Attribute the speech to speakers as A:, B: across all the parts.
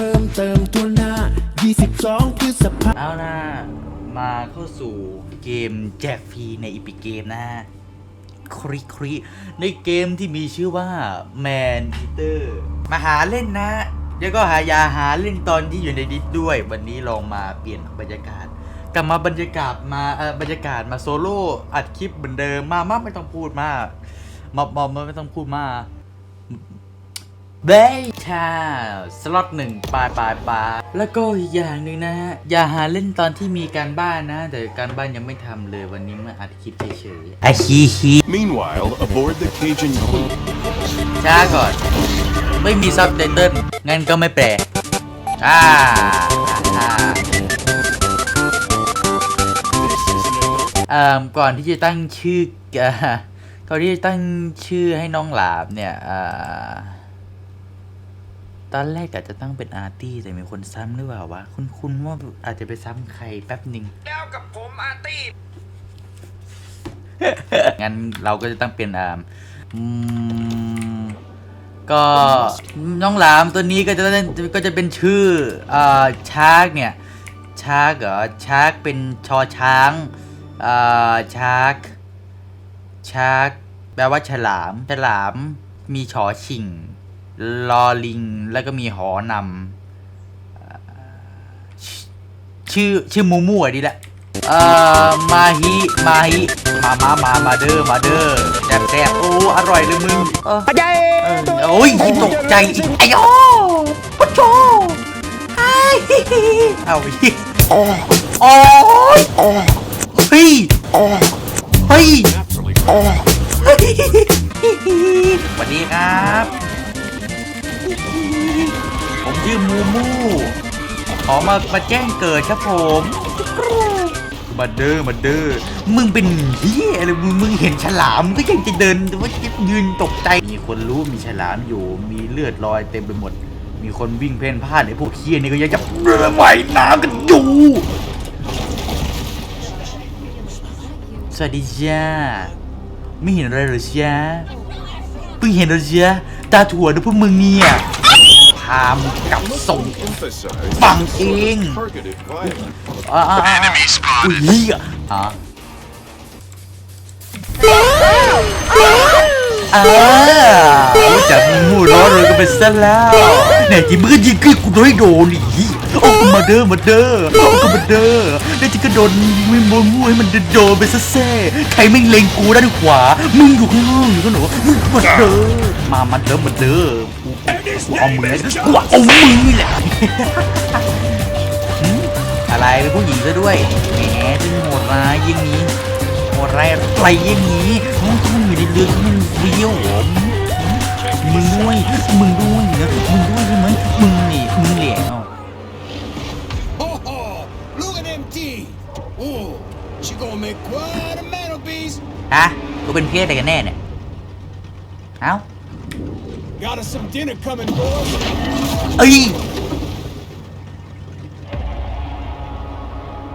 A: พิ่มเติมทุนหน้า 22 พฤษภา
B: เอานะ มาเข้าสู่เกมแจกฟรีในอีพิเกมนะฮะคริคริในเกมที่มีชื่อว่า Man Eater มาหาเล่นนะ แล้วก็หายาหาเล่นตอนที่อยู่ในดิสด้วย วันนี้ลองมาเปลี่ยนบรรยากาศ กลับมาบรรยากาศมาเออบรรยากาศมาโซโล่อัดคลิปเหมือนเดิมมามากไม่ต้องพูดมากมอบมอบไม่ต้องพูดมากเบ้ค่ะสล็อตหนึ่งปลายปลายปลายแล้วก็อีกอย่างหนึ่งนะฮะ อย่าหาเล่นตอนที่มีการบ้านนะ แต่การบ้านยังไม่ทำเลยวันนี้มาอัดคลิปเฉยๆไอฮีฮี
C: Meanwhile, aboard the Cajun Queen,
B: ช้าก่อน ไม่มีซับไตเติ้ลงั้นก็ไม่แปลอ่าอ่าเอ่อก่อนที่จะตั้งชื่อเอ่อก่อนที่จะตั้งชื่อให้น้องหลามเนี่ยเอ่อ ตอนแรกอาจจะตั้งเป็นอาร์ตี้แต่มีคนซ้ำหรือเปล่าวะ คุณคุณว่าอาจจะไปซ้ำใครแป๊บหนึ่ง
D: แล้วกับผมอาร์ตี้
B: งั้นเราก็จะตั้งเป็นอ่าอืมก็น้องหลามตัวนี้ก็จะได้ก็จะเป็นชื่ออ่าชาร์กเนี่ยชาร์กเหรอชาร์กเป็นชอช้างอ่าชาร์กชาร์กแปลว่าฉลาม ฉลามมีชอชิง ลอลิง แล้วก็มีหอนำอ่าชื่อชื่อมูมูอะดีละเอ่อมาฮิมาฮิมามามามาเด้อมาเด้อแซ่บแซ่บโอ้อร่อยเลยมึงเออเออโอ้ยตกใจอีกไอ้โอ้ปะโชไอ้เอาอีกโอ้โอ้ยเฮ้ยเฮ้ย
C: naturally,
B: สวัสดีครับ ผมชื่อมูมูขอมามาแจ้งเกิดครับผมมาเด้อมาเด้อมึงเป็นเฮียอะไรมึงเห็นฉลามก็ยังจะเดินว่าจะยืนตกใจมีคนรู้มีฉลามอยู่มีเลือดลอยเต็มไปหมด มีคนวิ่งเพ่นพ่านไอ้พวกเฮียนี่ก็ยังจะเรือว่ายน้ำกันอยู่สวัสดีจ้าไม่เห็นอะไรหรอจ้าเพิ่งเห็นหรอจ้า ตาถั่วนะพวกมึงเนี่ยพามงกลับส่ง
C: emphasize
B: Bang
C: some sort of
B: ing.
C: targeted violence.
B: อ่าอ่าอ่าอุ้ยเหี้ยอะอ่ารู้จักมูร้อนเลยก็เป็นซะแล้ว เนี่ยจีมึงก็ยิงขึ้นกูโดยโดนอีโอ้กูมาเด้อมาเด้อโอ้กูมาเด้อแล้วจีก็โดนมึงมูมูให้มันโดนไปซะแซ่ใครไม่เล็งกูด้านขวา มึงอยู่ข้างล่างอยู่ข้างหนูมึงมาเด้อมามาเด้อมาเด้อกูกูเอามึงเลยกูเอามึงนี่แหละอะไรเป็นผู้หญิงซะด้วยแหมถึงโหดร้ายยิ่งนี้โหดร้ายไรยิ่งนี้มึงต้องอยู่ในเรือที่มันเบี้ยวผม มึงด้วย มึงด้วยนะมึงด้วยใช่ไหมมึงหนีมึงเหลี่ยม
D: Oh, oh, look at them teeth. Oh, she gonna make quite a mantelpiece.
B: ฮะกูเป็นเพศอะไรกันแน่เนี่ย เอ้า
D: Got us some dinner coming, boys.
B: เอ้ย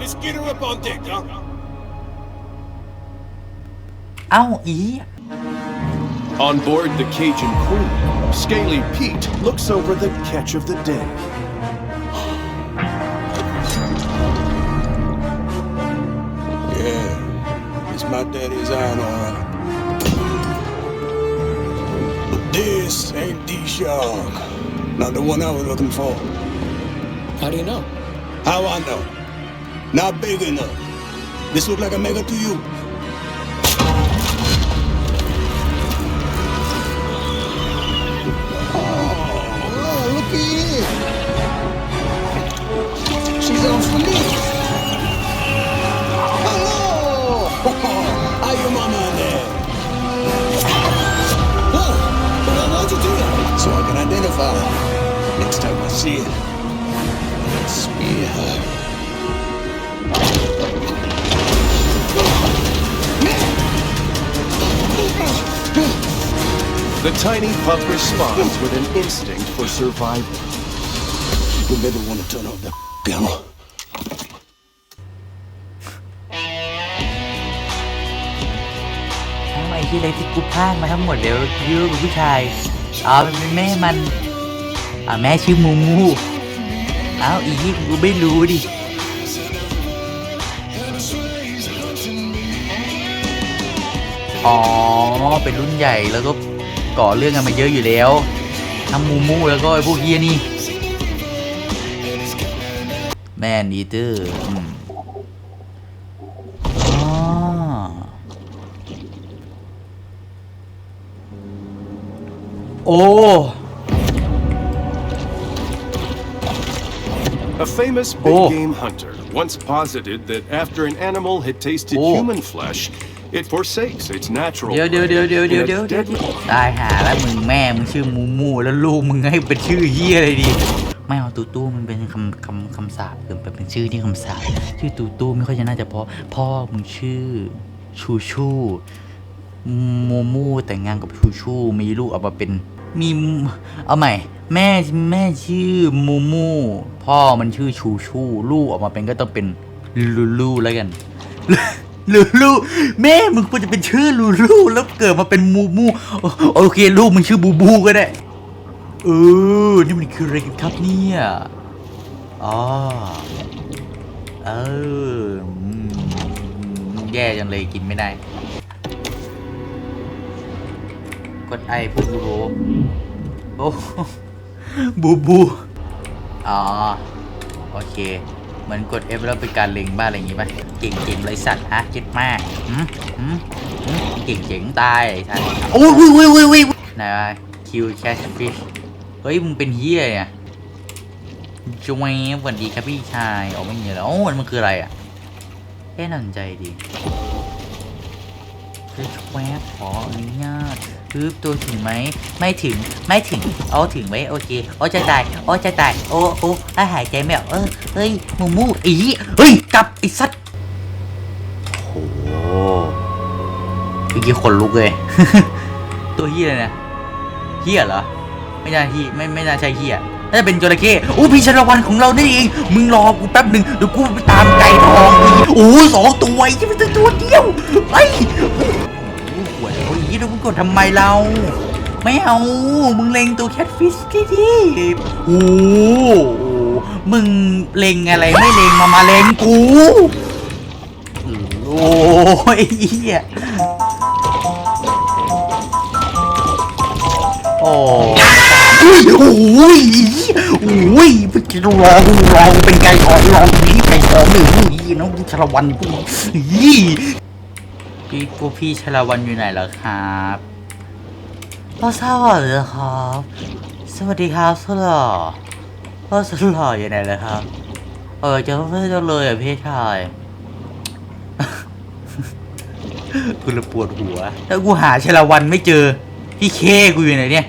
D: Let's get her up on deck, huh?
B: เอ้าอี
C: On board the Cajun Queen, Scaly Pete looks over the catch of the day.
D: Yeah, it's my daddy's iron, all right. But this ain't the shark. Not the one I was looking for. How do you know? How I know? Not big enough. This look like a mega to you. On for me. Hello! How your mama dad? Oh, well, why'd you do that? So I can identify her next time I see her. Sweetheart.
C: The tiny pup responds with an instinct for survival.
D: You better want to turn off the camera.
B: ทั้งไอ้ที่อะไรที่กูพลาดมาทั้งหมดเดี๋ยวยื้อผู้ชายอ๋อเป็นแม่มันอ่าแม่ชื่อมูมูอ้าวอีกกูไม่รู้ดิอ๋อเป็นรุ่นใหญ่แล้วก็ก่อเรื่องกันมาเยอะอยู่แล้วทั้งมูมูแล้วก็ไอ้พวกเฮียนี่ แมนอีเตอร์อืมอ๋อ โอ้
C: A famous big
B: Oh.
C: game hunter once posited that after an animal had tasted
B: Oh.
C: human flesh, it forsakes its natural
B: เดี๋ยวเดี๋ยวเดี๋ยวเดี๋ยว
C: prey
B: เดี๋ยว
C: in
B: เดี๋ยว
C: a
B: เดี๋ยว
C: deadly
B: ตายหาแล้วมึงแม่มึงชื่อมูมูแล้วลูกมึงให้เป็นชื่อเฮียอะไรดี ไม่เอาตูตู้มันเป็นคำคำคำสาปเกินไปเป็นชื่อที่คำสาปชื่อตูตู้ไม่ค่อยจะน่าจะเพราะพ่อมึงชื่อ ชูชูมูมูแต่งงานกับชูชูมีลูกออกมาเป็นมีเอาใหม่ แม่แม่ชื่อมูมูพ่อมันชื่อชูชูลูกออกมาเป็นก็ต้องเป็นลูลูแล้วกันลูลูแม่มึงควรจะเป็นชื่อลูลูแล้วเกิดมาเป็นมูมูโอโอเคลูกมึงชื่อบูบูก็ได้ เออนี่มันคืออะไรกันครับเนี่ยอ๋อเอออืมแย่จังเลยกินไม่ได้ กดไอเพื่อบูบูโอ้บูบู อ๋อ โอเค เหมือนกด F แล้วเป็นการเล็งบ้าอะไรอย่างงี้ป่ะ เก่งเก่งเลยสัตว์ฮะเจ็ดมากหืมหืมหืมเก่งเจ๋งตายไอ้สัตว์โอ้ยวิววิววิววิวไหนวะคิวแคชฟิชเฮ้ยมึงเป็นเฮียเนี่ยจวยสวัสดีครับพี่ชายออกไม่เงี้ยแล้วโอ้มันมันคืออะไรอะเอ๊ะน่าสนใจดีคือแวขออนุญาตคือตัวถึงไหมไม่ถึงไม่ถึงเอาถึงไว้โอเคโอ้จะตายโอ้จะตายโอ้โอ้หายใจไม่ออกเออเฮ้ยมูมูอีเฮ้ยกลับไอ้สัตว์โอ้โหเมื่อกี้ขนลุกเลย ตัวเฮียเลยนะเฮียเหรอ ไม่น่าที่ไม่ไม่น่าใช่เฮียน่าจะเป็นจระเข้โอ้พี่ชลวันของเรานี่เอง มึงรอกูแป๊บหนึ่งเดี๋ยวกูไปตามไก่ทองอีโอ้สองตัวยังไม่ใช่ตัวเดียวไอ้ยโอ้โหหัวโอ้ยแล้วมึงกดทำไมเรา ไม่เอา มึงเล็งตัวแคทฟิชที่ดิโอ้โหมึงเล็งอะไรไม่เล็งมามาเล็งกูโอ้ยเหี้ยโอ้ โอ้ยโอ้ยมันจะรอกูรอกูเป็นไก่ทองรอกูนี่ไก่ทองหนึ่งนี่น้องชลวันกูยี่พี่พวกพี่ชลวันอยู่ไหนเหรอครับพ่อทราบเหรอครับ สวัสดีครับสุดหล่อพ่อสุดหล่ออยู่ไหนเหรอครับ เออจะเพื่อนเลยอะพี่ชายกูละปวดหัว แล้วกูหาชลวันไม่เจอ พี่เคกูอยู่ไหนเนี่ย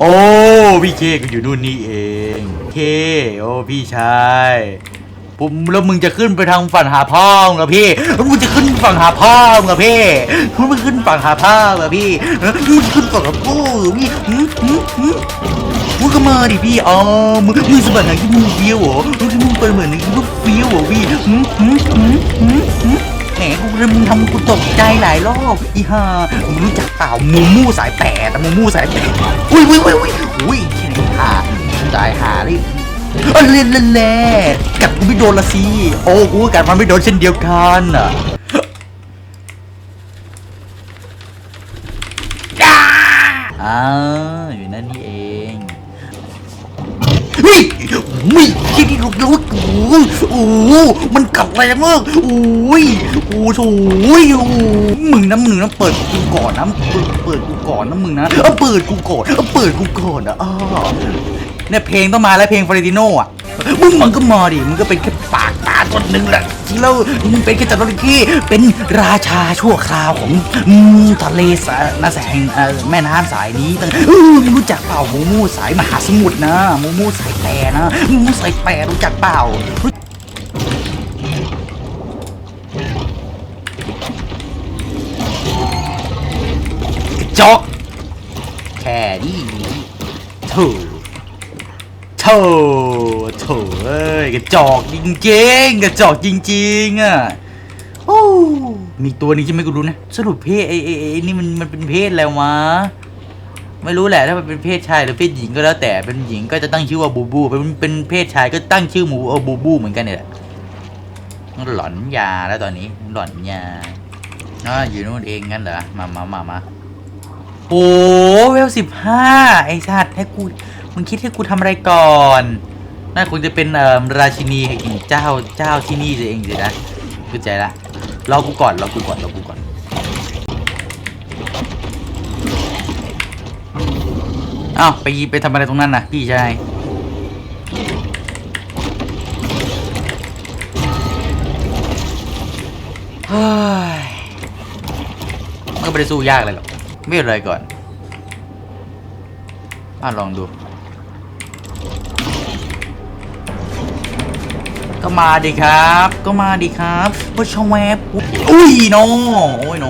B: โอ้พี่เคกูอยู่นู่นนี่เองเคโอ้พี่ชายผมแล้วมึงจะขึ้นไปทางฝั่งหาพ่องเหรอพี่แล้วมึงจะขึ้นฝั่งหาพ่องเหรอพี่มึงขึ้นฝั่งหาพ่องเหรอพี่มึงจะขึ้นฝั่งหาพ่อเหรอพี่มึงก็มาดิพี่อ๋อมึงมึงสะบัดหนังที่มึงเฟี้ยวเหรอมึงที่มึงเปิดเหมือนหนที่มึงเฟี้ยวเหรอพี่ เลยมึงทำกูตกใจหลายรอบอีห่ามึงรู้จักเปล่ามูมูสายแปดอะมูมูสายแปดอุ้ยอุ้ยอุ้ยอุ้ยอุ้ยแค่นี้ห่าตายห่าเลยเล่นเล่นแล่กัดกูไม่โดนละสิโอ้กูกัดมันไม่โดนเช่นเดียวกันอะอ้าอ่าอยู่นั่นนี่เองเฮ้ยไยโอ้มันกัดแรงมากโอ้ยโอ้โถโอ้ยโอ้มึงนะมึงนะเปิดกูก่อนนะเปิดเปิดกูก่อนนะมึงนะเออเปิดกูก่อนเออเปิดกูก่อนนะอ้าวเนี่ยเพลงต้องมาแล้วเพลงฟาริติโน่อะมึงมันก็มาดิมึงก็เป็นแค่ปาก ตาตัวหนึ่งแหละจริงแล้วมึงเป็นแค่จัตวาที่เป็นราชาชั่วคราวของอืมทะเลสานาแสงเอ่อแม่น้ำสายนี้ตั้งเออมึงรู้จักเปล่ามูมูสายมหาสมุทรนะมูมูสายแปรนะมูมูสายแปรรู้จักเปล่า กระจอกแค่นี้โถูโถ โถเอ้ยกระจอกจริงๆกระจอกจริงๆอะโอ้มีตัวนึงที่ไม่กูรู้นะ สรุปเพศไอ้ไอ้ไอ้นี่มันมันเป็นเพศแล้ววะไม่รู้แหละถ้ามันเป็นเพศชายหรือเพศหญิงก็แล้วแต่เป็นหญิงก็จะตั้งชื่อว่าบูบูเป็นเป็นเพศชายก็ตั้งชื่อหมูเออบูบูเหมือนกันเนี่ยแหละหลอนยาแล้วตอนนี้หลอนยาอ๋ออยู่นู่นเองงั้นเหรอมามามามาโอ้เวลสิบห้าไอ้สัตว์ให้กูมึงคิดให้กูทำอะไรก่อน น่าคงจะเป็นเอ่อราชินีแห่งเจ้าเจ้าที่นี่เองสินะเข้าใจละรอกูก่อนรอกูก่อนรอกูก่อนอ้าวไปไปทำอะไรตรงนั้นนะพี่ชายเฮ้ยมันก็ไม่ได้สู้ยากเลยหรอกไม่เป็นไรก่อนมาลองดู ก็มาดิครับ ก็มาดิครับว่าชแวบอุ้ยโนโอ้ยโน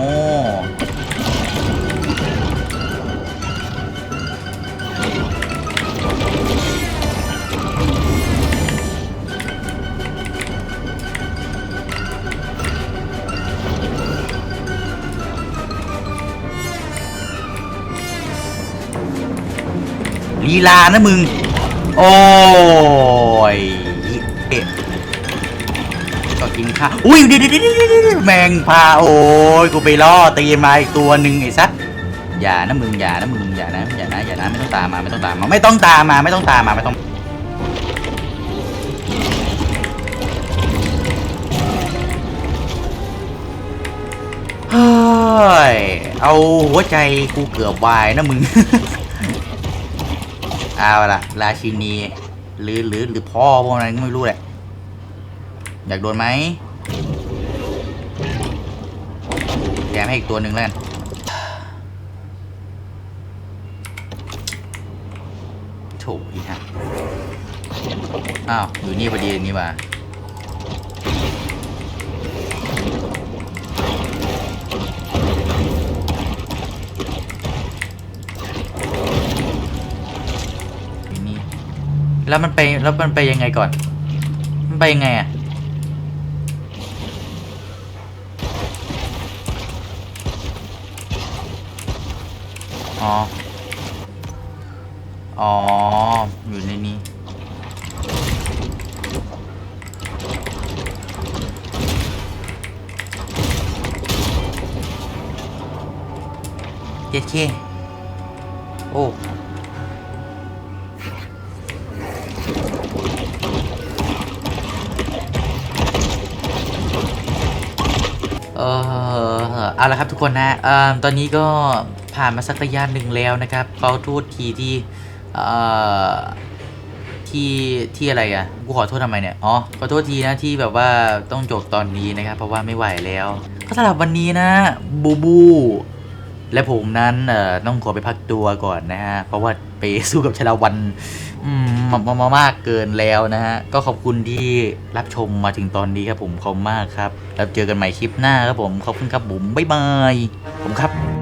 B: ลีลานะมึง โอ้ย กินข้าวอุ้ยเดี๋ยวเดี๋ยวเดี๋ยวเดี๋ยวแมงพาโอ้ยกูไปล่อตีมาอีกตัวหนึ่งไอ้สัสอย่านะมึงอย่านะมึงอย่านะอย่านะอย่านะไม่ต้องตามมาไม่ต้องตามมาไม่ต้องตามมาไม่ต้องตามมาไม่ต้องเฮ้ยเอาหัวใจกูเกือบวายนะมึงเอาละราชินีหรือหรือหรือพ่อพวกนั้นก็ไม่รู้แหละ อยากโดนไหมแกมให้อีกตัวหนึ่งแล้วกันโถอีฮะอ้าว อยู่นี่พอดีนี่ว่าอยู่นี่แล้วมันไปแล้วมันไปยังไงก่อน มันไปยังไงอะ อ๋อ อ๋อ อยู่ในนี้ เจ็ดเคโอ้เออเอาละครับทุกคนนะเอ่อตอนนี้ก็ ผ่านมาสักระยะหนึ่งแล้วนะครับเขอโทษทีที่เอ่ที่ที่อะไรอะกูขอโทษทำไมเนี่ยอ๋อขอโทษทีนะที่แบบว่าต้องจบตอนนี้นะครับ เพราะว่าไม่ไหวแล้วก็สำหรับวันนี้นะบูบูและผมนั้นเอ่อต้องขอไปพักตัวก่อนนะฮะเพราะว่าไปสู้กับชลาวันมามามามากเกินแล้วนะฮะก็ขอบคุณที่รับชมมาถึงตอนนี้ครับผมขอบมากครับแล้วเจอกันใหม่คลิปหน้าครับผมขอบคุณครับผมบ๊ายบายผมครับ